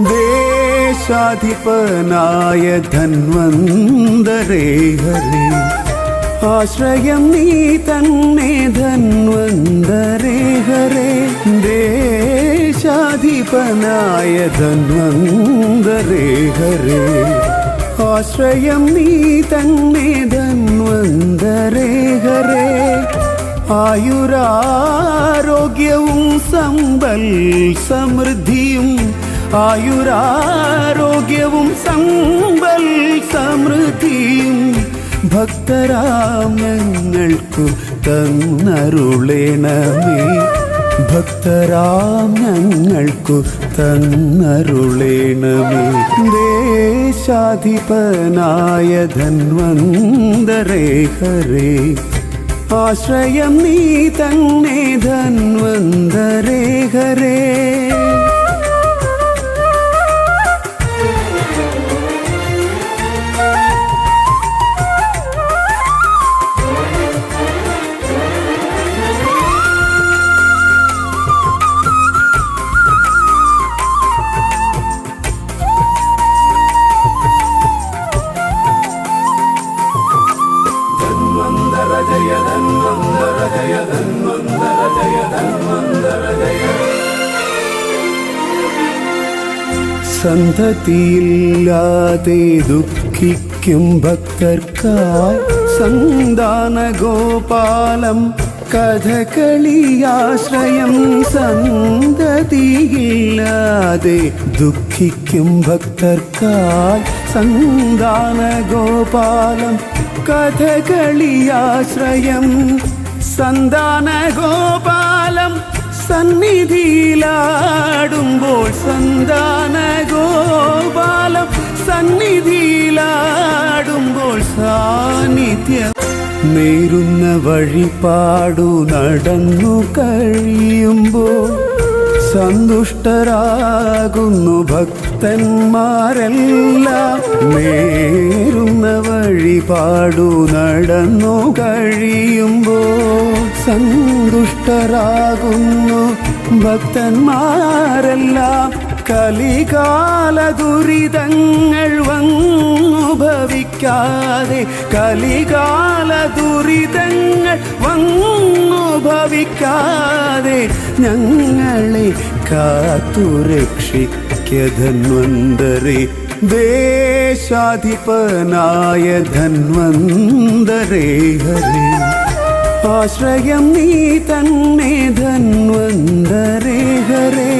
ദേശാധിപനായ ധന്വന്തരേ ഹരി. ആശ്രയം നീ തന്നെ ധന്വന്തരേ ഹരേ. ദേശാധിപനായ ധന്വന്തരേ ഹരേ. ആശ്രയം നീ തന്നെ ധന്വന്തരേ ഹരേ. ആയുരാരോഗ്യവും സമ്പൽ സമൃദ്ധിയും ആയുരാരോഗ്യവും സമ്പൽ സമൃദ്ധിയും ഭക്തരാം ഞങ്ങൾക്കു തന്നരുളേണമേ. ഭക്തരാം ഞങ്ങൾക്കു തന്നരുളേണമേ. ദേശാധിപനായ ധന്വന്തരേ ഹരേ. ആശ്രയം നീ തന്നെ സന്തതിയില്ലാതെ ദുഃഖിക്കും ഭക്തർക്കായി സന്താന ഗോപാലം കഥകളിയാശ്രയം സന്തതിയില്ലാതെ ദുഃഖിക്കും ഭക്തർക്കായി സന്താന ഗോപാലം കഥകളിയാശ്രയം. സന്താന ഗോപാലം സന്നിധിയിലാടുമ്പോൾ സന്താന ഗോപാലം സന്നിധിയിലാടുമ്പോൾ സാന്നിധ്യം. നേരുന്ന വഴിപാടു നടന്നു കഴിയുമ്പോൾ സന്തുഷ്ടരാകുന്നു ഭക്തന്മാരെല്ലാം. നേരുന്ന വഴിപാടു നടന്നു കഴിയുമ്പോൾ സന്തുഷ്ടരാകുന്നു ഭക്തന്മാരെല്ലാം. കലികാല ദുരിതങ്ങൾ വന്നു ഭവിക്കാതെ കലികാല ദുരിതങ്ങൾ വന്നു ഭവിക്കാതെ ഞങ്ങളെ കാത്തുരക്ഷിക്ക ധന്വന്തരേ ദേശാധിപനായ ധന്വന്തരേ ഹരേ. ആശ്രയം നീ തന്നെ ധന്വന്തരേ ഹരേ.